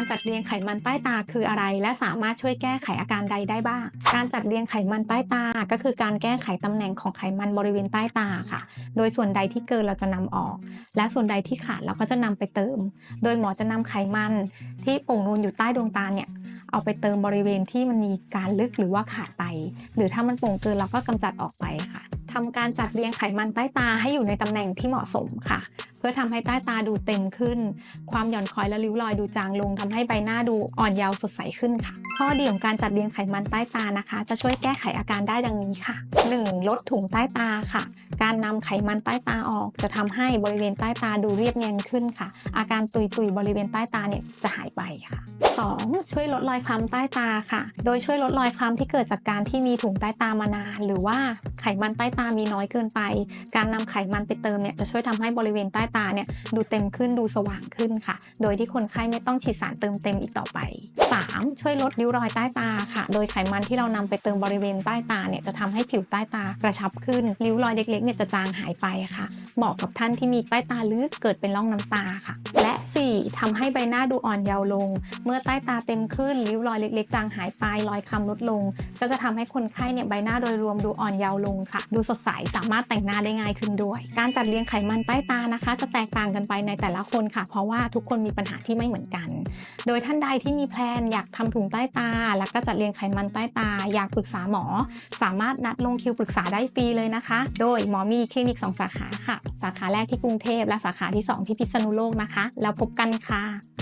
การจัดเรียงไขมันใต้ตาคืออะไร และสามารถช่วยแก้ไขอาการใดได้บ้าง การจัดเรียงไขมันใต้ตา ก็คือการแก้ไขตำแหน่งของไขมันบริเวณใต้ตาค่ะ โดยส่วนใดที่เกินเราจะนำออก และส่วนใดที่ขาดเราก็จะนำไปเติม โดยหมอจะนำไขมันที่โป่งนูนอยู่ใต้ดวงตาเนี่ยเอาไปเติมบริเวณที่มันมีการลึกหรือว่าขาดไป หรือถ้ามันโป่งเกินเราก็กำจัดออกไปค่ะ ทำการจัดเรียงไขมันใต้ตาให้อยู่ในตำแหน่งที่เหมาะสมค่ะ เพื่อทำให้ใต้ตาดูเต็มขึ้น ความหย่อนคล้อยและริ้วรอยดูจางลงทำให้ใบหน้าดูอ่อนเยาว์สดใสขึ้นค่ะ ข้อดีของการจัดเรียงไขมันใต้ตานะคะ จะช่วยแก้ไขอาการได้ดังนี้ค่ะ 1. ลดถุงใต้ตาค่ะ การนำไขมันใต้ตาออก จะทำให้บริเวณใต้ตาดูเรียบเนียนขึ้นค่ะ อาการตุยๆบริเวณใต้ตาเนี่ยจะหายไปค่ะ 2. ช่วยลดรอยคล้ำใต้ตาค่ะ โดยช่วยลดรอยคล้ำที่เกิดจากการที่มีถุงใต้ตามานาน หรือว่าไขมันใต้ตามีน้อยเกินไป การนำไขมันไปเติมเนี่ยจะช่วยทำให้บริเวณใต้ตาเนี่ยดูเต็มขึ้นดูสว่างขึ้นค่ะ โดยที่คนไข้ไม่ต้องฉีดสารเติมเต็มอีกต่อไป 3. ช่วยลดริ้วรอยใต้ตาค่ะ โดยไขมันที่เรานำไปเติมบริเวณใต้ตาเนี่ยจะทำให้ผิวใต้ตากระชับขึ้น ริ้วรอยเล็กๆเนี่ยจะจางหายไปค่ะ เหมาะกับท่านที่มีใต้ตาลึกเกิดเป็นร่องน้ำตาค่ะ และ 4. ทำให้ใบหน้าดูอ่อนเยาว์ลง เมื่อใต้ตาเต็มขึ้น ริ้วรอยเล็ก ๆ จางหายไป รอยคล้ำลดลง ก็จะทำให้คนไข้เนี่ยใบหน้าโดยรวมดูอ่อนเยาว์ลงค่ะ ดูสดใสสามารถแต่งหน้าได้ง่ายขึ้นด้วย การจัดเรียงไขมันใต้ตานะคะ จะแตกต่างกันไปในแต่ละคนค่ะ เพราะว่าทุกคนมีปัญหาที่ไม่เหมือนกัน โดยท่านใดที่มีแพลนอยากทำถุงใต้ตา แล้วก็จัดเรียงไขมันใต้ตา อยากปรึกษาหมอ สามารถนัดลงคิวปรึกษาได้ฟรีเลยนะคะ โดยหมอมีคลินิก 2 สาขาค่ะ สาขาแรกที่กรุงเทพและสาขาที่ 2 ที่พิษณุโลกนะคะ แล้วพบกันค่ะ